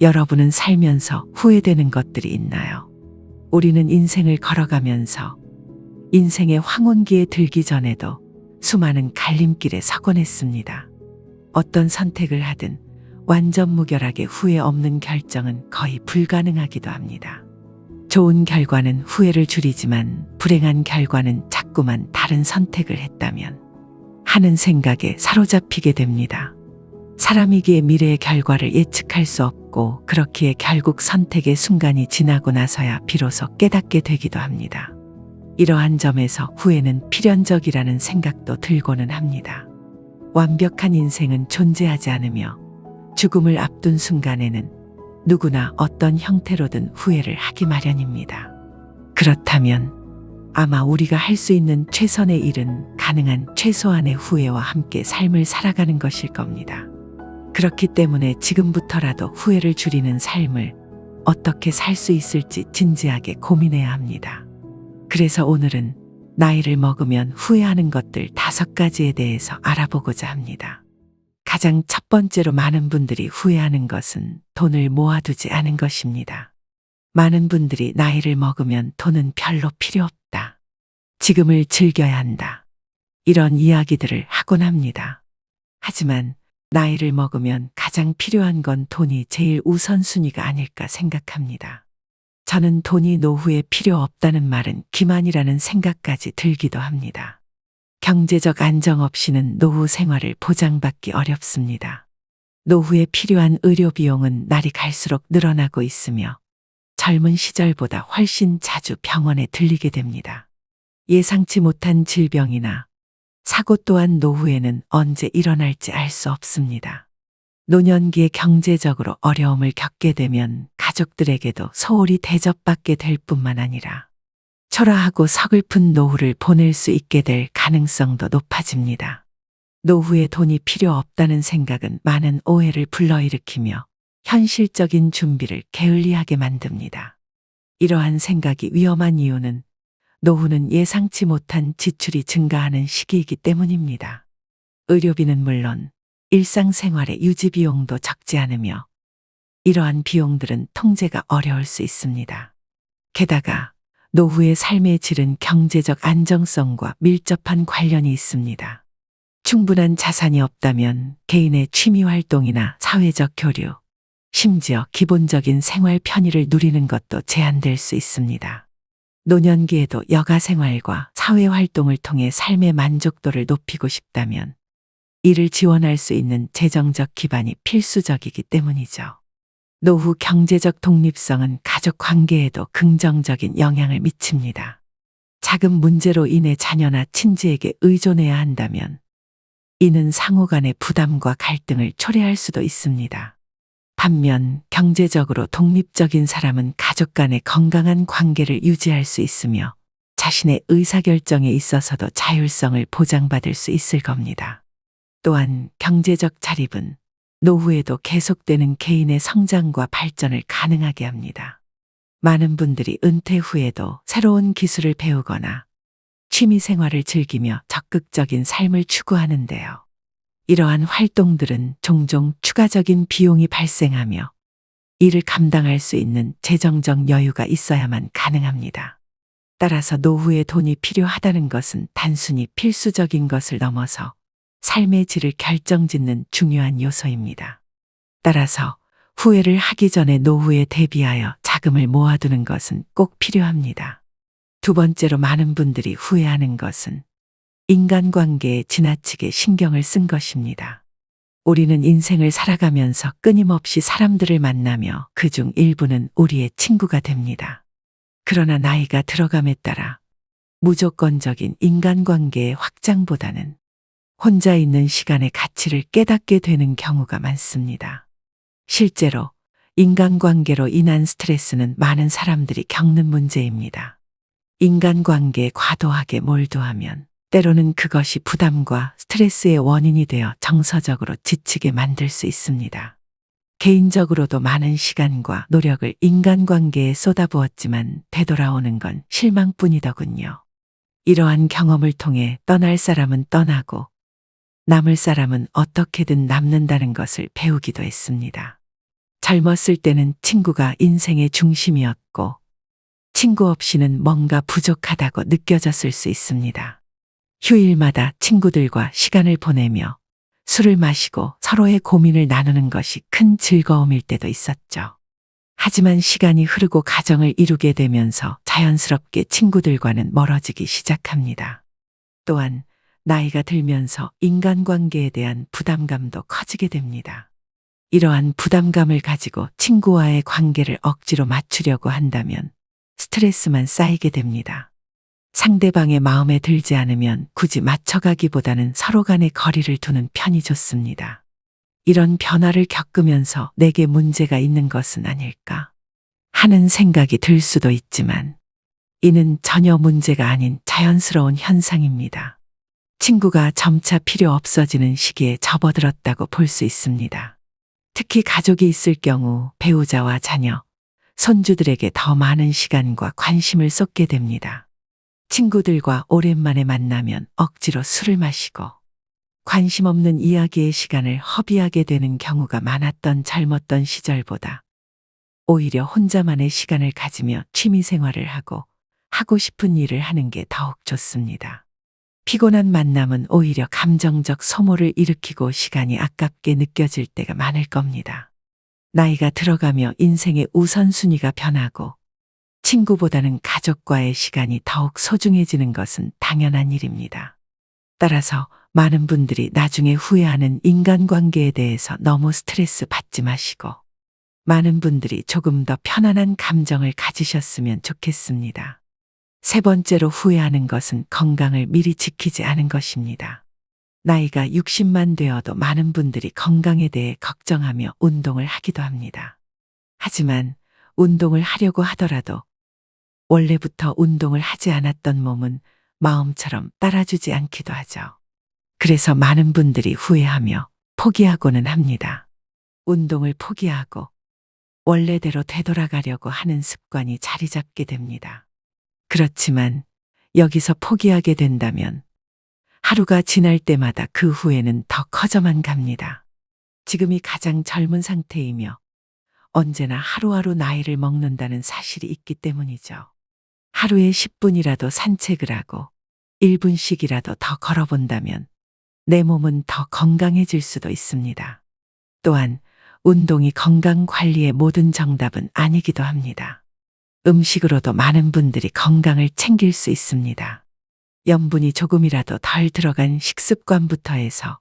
여러분은 살면서 후회되는 것들이 있나요? 우리는 인생을 걸어가면서 인생의 황혼기에 들기 전에도 수많은 갈림길에 서곤 했습니다. 어떤 선택을 하든 완전 무결하게 후회 없는 결정은 거의 불가능하기도 합니다. 좋은 결과는 후회를 줄이지만 불행한 결과는 자꾸만 다른 선택을 했다면 하는 생각에 사로잡히게 됩니다. 사람이기에 미래의 결과를 예측할 수 없고 그렇기에 결국 선택의 순간이 지나고 나서야 비로소 깨닫게 되기도 합니다. 이러한 점에서 후회는 필연적이라는 생각도 들고는 합니다. 완벽한 인생은 존재하지 않으며 죽음을 앞둔 순간에는 누구나 어떤 형태로든 후회를 하기 마련입니다. 그렇다면 아마 우리가 할 수 있는 최선의 일은 가능한 최소한의 후회와 함께 삶을 살아가는 것일 겁니다. 그렇기 때문에 지금부터라도 후회를 줄이는 삶을 어떻게 살 수 있을지 진지하게 고민해야 합니다. 그래서 오늘은 나이를 먹으면 후회하는 것들 다섯 가지에 대해서 알아보고자 합니다. 가장 첫 번째로 많은 분들이 후회하는 것은 돈을 모아두지 않은 것입니다. 많은 분들이 나이를 먹으면 돈은 별로 필요 없다. 지금을 즐겨야 한다. 이런 이야기들을 하곤 합니다. 하지만 나이를 먹으면 가장 필요한 건 돈이 제일 우선순위가 아닐까 생각합니다. 저는 돈이 노후에 필요 없다는 말은 기만이라는 생각까지 들기도 합니다. 경제적 안정 없이는 노후 생활을 보장받기 어렵습니다. 노후에 필요한 의료 비용은 날이 갈수록 늘어나고 있으며 젊은 시절보다 훨씬 자주 병원에 들리게 됩니다. 예상치 못한 질병이나 사고 또한 노후에는 언제 일어날지 알 수 없습니다. 노년기에 경제적으로 어려움을 겪게 되면 가족들에게도 소홀히 대접받게 될 뿐만 아니라 초라하고 서글픈 노후를 보낼 수 있게 될 가능성도 높아집니다. 노후에 돈이 필요 없다는 생각은 많은 오해를 불러일으키며 현실적인 준비를 게을리하게 만듭니다. 이러한 생각이 위험한 이유는 노후는 예상치 못한 지출이 증가하는 시기이기 때문입니다. 의료비는 물론 일상생활의 유지비용도 적지 않으며 이러한 비용들은 통제가 어려울 수 있습니다. 게다가 노후의 삶의 질은 경제적 안정성과 밀접한 관련이 있습니다. 충분한 자산이 없다면 개인의 취미 활동이나 사회적 교류, 심지어 기본적인 생활 편의를 누리는 것도 제한될 수 있습니다. 노년기에도 여가 생활과 사회 활동을 통해 삶의 만족도를 높이고 싶다면 이를 지원할 수 있는 재정적 기반이 필수적이기 때문이죠. 노후 경제적 독립성은 가족 관계에도 긍정적인 영향을 미칩니다. 작은 문제로 인해 자녀나 친지에게 의존해야 한다면 이는 상호 간의 부담과 갈등을 초래할 수도 있습니다. 반면 경제적으로 독립적인 사람은 가족 간의 건강한 관계를 유지할 수 있으며 자신의 의사결정에 있어서도 자율성을 보장받을 수 있을 겁니다. 또한 경제적 자립은 노후에도 계속되는 개인의 성장과 발전을 가능하게 합니다. 많은 분들이 은퇴 후에도 새로운 기술을 배우거나 취미 생활을 즐기며 적극적인 삶을 추구하는데요. 이러한 활동들은 종종 추가적인 비용이 발생하며 이를 감당할 수 있는 재정적 여유가 있어야만 가능합니다. 따라서 노후에 돈이 필요하다는 것은 단순히 필수적인 것을 넘어서 삶의 질을 결정짓는 중요한 요소입니다. 따라서 후회를 하기 전에 노후에 대비하여 자금을 모아두는 것은 꼭 필요합니다. 두 번째로 많은 분들이 후회하는 것은 인간관계에 지나치게 신경을 쓴 것입니다. 우리는 인생을 살아가면서 끊임없이 사람들을 만나며 그중 일부는 우리의 친구가 됩니다. 그러나 나이가 들어감에 따라 무조건적인 인간관계의 확장보다는 혼자 있는 시간의 가치를 깨닫게 되는 경우가 많습니다. 실제로 인간관계로 인한 스트레스는 많은 사람들이 겪는 문제입니다. 인간관계에 과도하게 몰두하면 때로는 그것이 부담과 스트레스의 원인이 되어 정서적으로 지치게 만들 수 있습니다. 개인적으로도 많은 시간과 노력을 인간관계에 쏟아부었지만 되돌아오는 건 실망뿐이더군요. 이러한 경험을 통해 떠날 사람은 떠나고 남을 사람은 어떻게든 남는다는 것을 배우기도 했습니다. 젊었을 때는 친구가 인생의 중심이었고, 친구 없이는 뭔가 부족하다고 느껴졌을 수 있습니다. 휴일마다 친구들과 시간을 보내며 술을 마시고 서로의 고민을 나누는 것이 큰 즐거움일 때도 있었죠. 하지만 시간이 흐르고 가정을 이루게 되면서 자연스럽게 친구들과는 멀어지기 시작합니다. 또한 나이가 들면서 인간관계에 대한 부담감도 커지게 됩니다. 이러한 부담감을 가지고 친구와의 관계를 억지로 맞추려고 한다면 스트레스만 쌓이게 됩니다. 상대방의 마음에 들지 않으면 굳이 맞춰가기보다는 서로 간의 거리를 두는 편이 좋습니다. 이런 변화를 겪으면서 내게 문제가 있는 것은 아닐까 하는 생각이 들 수도 있지만 이는 전혀 문제가 아닌 자연스러운 현상입니다. 친구가 점차 필요 없어지는 시기에 접어들었다고 볼 수 있습니다. 특히 가족이 있을 경우 배우자와 자녀, 손주들에게 더 많은 시간과 관심을 쏟게 됩니다. 친구들과 오랜만에 만나면 억지로 술을 마시고 관심 없는 이야기의 시간을 허비하게 되는 경우가 많았던 젊었던 시절보다 오히려 혼자만의 시간을 가지며 취미 생활을 하고 하고 싶은 일을 하는 게 더욱 좋습니다. 피곤한 만남은 오히려 감정적 소모를 일으키고 시간이 아깝게 느껴질 때가 많을 겁니다. 나이가 들어가며 인생의 우선순위가 변하고 친구보다는 가족과의 시간이 더욱 소중해지는 것은 당연한 일입니다. 따라서 많은 분들이 나중에 후회하는 인간관계에 대해서 너무 스트레스 받지 마시고 많은 분들이 조금 더 편안한 감정을 가지셨으면 좋겠습니다. 세 번째로 후회하는 것은 건강을 미리 지키지 않은 것입니다. 나이가 60만 되어도 많은 분들이 건강에 대해 걱정하며 운동을 하기도 합니다. 하지만 운동을 하려고 하더라도 원래부터 운동을 하지 않았던 몸은 마음처럼 따라주지 않기도 하죠. 그래서 많은 분들이 후회하며 포기하고는 합니다. 운동을 포기하고 원래대로 되돌아가려고 하는 습관이 자리 잡게 됩니다. 그렇지만 여기서 포기하게 된다면 하루가 지날 때마다 그 후회는 더 커져만 갑니다. 지금이 가장 젊은 상태이며 언제나 하루하루 나이를 먹는다는 사실이 있기 때문이죠. 하루에 10분이라도 산책을 하고 1분씩이라도 더 걸어본다면 내 몸은 더 건강해질 수도 있습니다. 또한 운동이 건강 관리의 모든 정답은 아니기도 합니다. 음식으로도 많은 분들이 건강을 챙길 수 있습니다. 염분이 조금이라도 덜 들어간 식습관부터 해서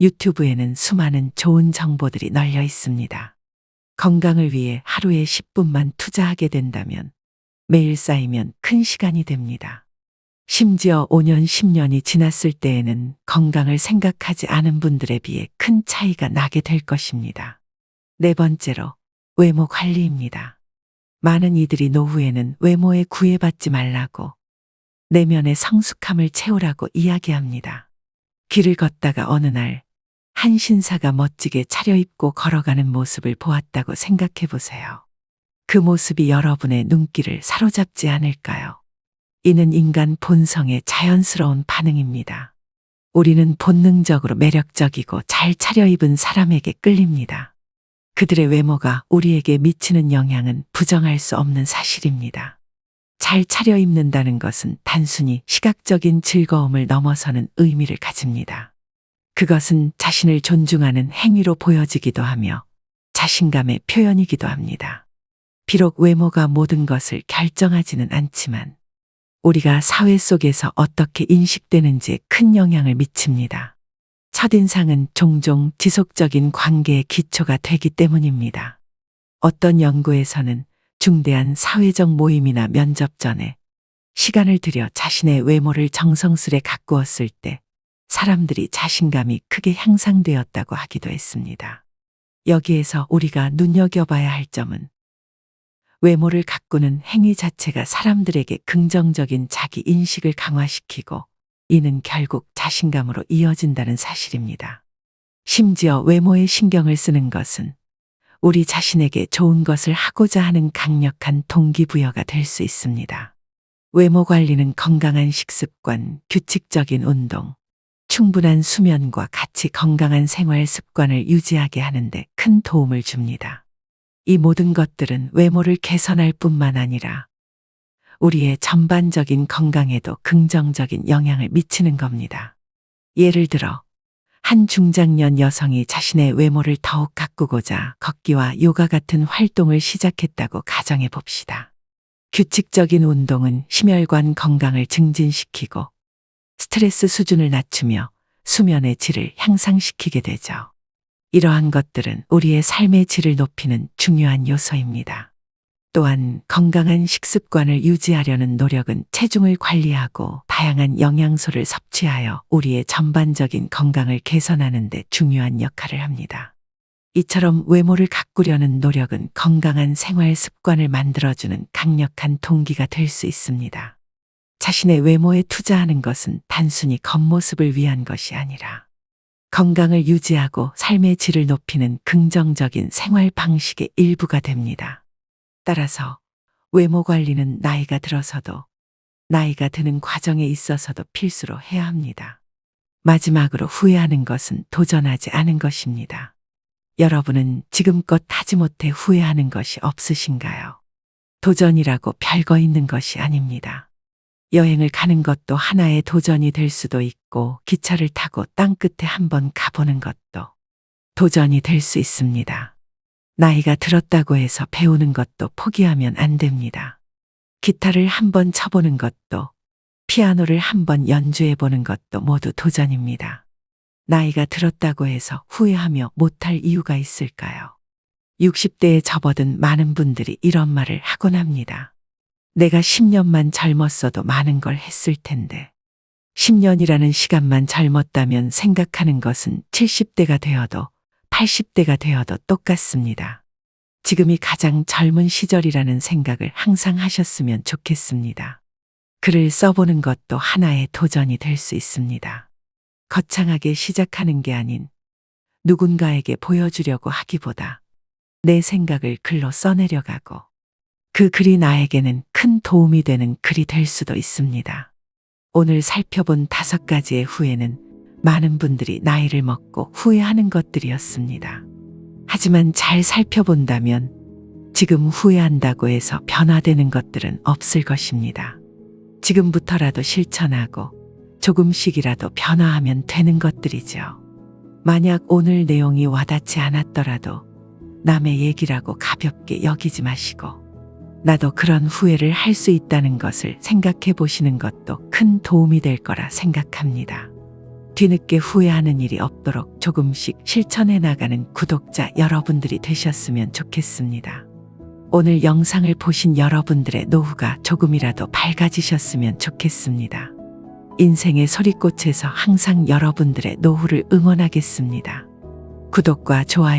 유튜브에는 수많은 좋은 정보들이 널려 있습니다. 건강을 위해 하루에 10분만 투자하게 된다면 매일 쌓이면 큰 시간이 됩니다. 심지어 5년, 10년이 지났을 때에는 건강을 생각하지 않은 분들에 비해 큰 차이가 나게 될 것입니다. 네 번째로 외모 관리입니다. 많은 이들이 노후에는 외모에 구애받지 말라고 내면의 성숙함을 채우라고 이야기합니다. 길을 걷다가 어느 날 한 신사가 멋지게 차려입고 걸어가는 모습을 보았다고 생각해 보세요. 그 모습이 여러분의 눈길을 사로잡지 않을까요? 이는 인간 본성의 자연스러운 반응입니다. 우리는 본능적으로 매력적이고 잘 차려입은 사람에게 끌립니다. 그들의 외모가 우리에게 미치는 영향은 부정할 수 없는 사실입니다. 잘 차려입는다는 것은 단순히 시각적인 즐거움을 넘어서는 의미를 가집니다. 그것은 자신을 존중하는 행위로 보여지기도 하며 자신감의 표현이기도 합니다. 비록 외모가 모든 것을 결정하지는 않지만 우리가 사회 속에서 어떻게 인식되는지에 큰 영향을 미칩니다. 첫인상은 종종 지속적인 관계의 기초가 되기 때문입니다. 어떤 연구에서는 중대한 사회적 모임이나 면접 전에 시간을 들여 자신의 외모를 정성스레 가꾸었을 때 사람들이 자신감이 크게 향상되었다고 하기도 했습니다. 여기에서 우리가 눈여겨봐야 할 점은 외모를 가꾸는 행위 자체가 사람들에게 긍정적인 자기 인식을 강화시키고 이는 결국 자신감으로 이어진다는 사실입니다. 심지어 외모에 신경을 쓰는 것은 우리 자신에게 좋은 것을 하고자 하는 강력한 동기부여가 될 수 있습니다. 외모 관리는 건강한 식습관, 규칙적인 운동, 충분한 수면과 같이 건강한 생활 습관을 유지하게 하는데 큰 도움을 줍니다. 이 모든 것들은 외모를 개선할 뿐만 아니라 우리의 전반적인 건강에도 긍정적인 영향을 미치는 겁니다. 예를 들어, 한 중장년 여성이 자신의 외모를 더욱 가꾸고자 걷기와 요가 같은 활동을 시작했다고 가정해 봅시다. 규칙적인 운동은 심혈관 건강을 증진시키고 스트레스 수준을 낮추며 수면의 질을 향상시키게 되죠. 이러한 것들은 우리의 삶의 질을 높이는 중요한 요소입니다. 또한 건강한 식습관을 유지하려는 노력은 체중을 관리하고 다양한 영양소를 섭취하여 우리의 전반적인 건강을 개선하는 데 중요한 역할을 합니다. 이처럼 외모를 가꾸려는 노력은 건강한 생활 습관을 만들어주는 강력한 동기가 될 수 있습니다. 자신의 외모에 투자하는 것은 단순히 겉모습을 위한 것이 아니라 건강을 유지하고 삶의 질을 높이는 긍정적인 생활 방식의 일부가 됩니다. 따라서 외모 관리는 나이가 들어서도 나이가 드는 과정에 있어서도 필수로 해야 합니다. 마지막으로 후회하는 것은 도전하지 않은 것입니다. 여러분은 지금껏 하지 못해 후회하는 것이 없으신가요? 도전이라고 별거 있는 것이 아닙니다. 여행을 가는 것도 하나의 도전이 될 수도 있고 기차를 타고 땅 끝에 한번 가보는 것도 도전이 될 수 있습니다. 나이가 들었다고 해서 배우는 것도 포기하면 안 됩니다. 기타를 한번 쳐보는 것도 피아노를 한번 연주해 보는 것도 모두 도전입니다. 나이가 들었다고 해서 후회하며 못할 이유가 있을까요? 60대에 접어든 많은 분들이 이런 말을 하곤 합니다. 내가 10년만 젊었어도 많은 걸 했을 텐데. 10년이라는 시간만 젊었다면 생각하는 것은 70대가 되어도 80대가 되어도 똑같습니다. 지금이 가장 젊은 시절이라는 생각을 항상 하셨으면 좋겠습니다. 글을 써보는 것도 하나의 도전이 될 수 있습니다. 거창하게 시작하는 게 아닌 누군가에게 보여주려고 하기보다 내 생각을 글로 써내려가고 그 글이 나에게는 큰 도움이 되는 글이 될 수도 있습니다. 오늘 살펴본 다섯 가지의 후회는 많은 분들이 나이를 먹고 후회하는 것들이었습니다. 하지만 잘 살펴본다면 지금 후회한다고 해서 변화되는 것들은 없을 것입니다. 지금부터라도 실천하고 조금씩이라도 변화하면 되는 것들이죠. 만약 오늘 내용이 와닿지 않았더라도 남의 얘기라고 가볍게 여기지 마시고 나도 그런 후회를 할 수 있다는 것을 생각해 보시는 것도 큰 도움이 될 거라 생각합니다. 뒤늦게 후회하는 일이 없도록 조금씩 실천해 나가는 구독자 여러분들이 되셨으면 좋겠습니다. 오늘 영상을 보신 여러분들의 노후가 조금이라도 밝아지셨으면 좋겠습니다. 인생의 소리꽃에서 항상 여러분들의 노후를 응원하겠습니다. 구독과 좋아요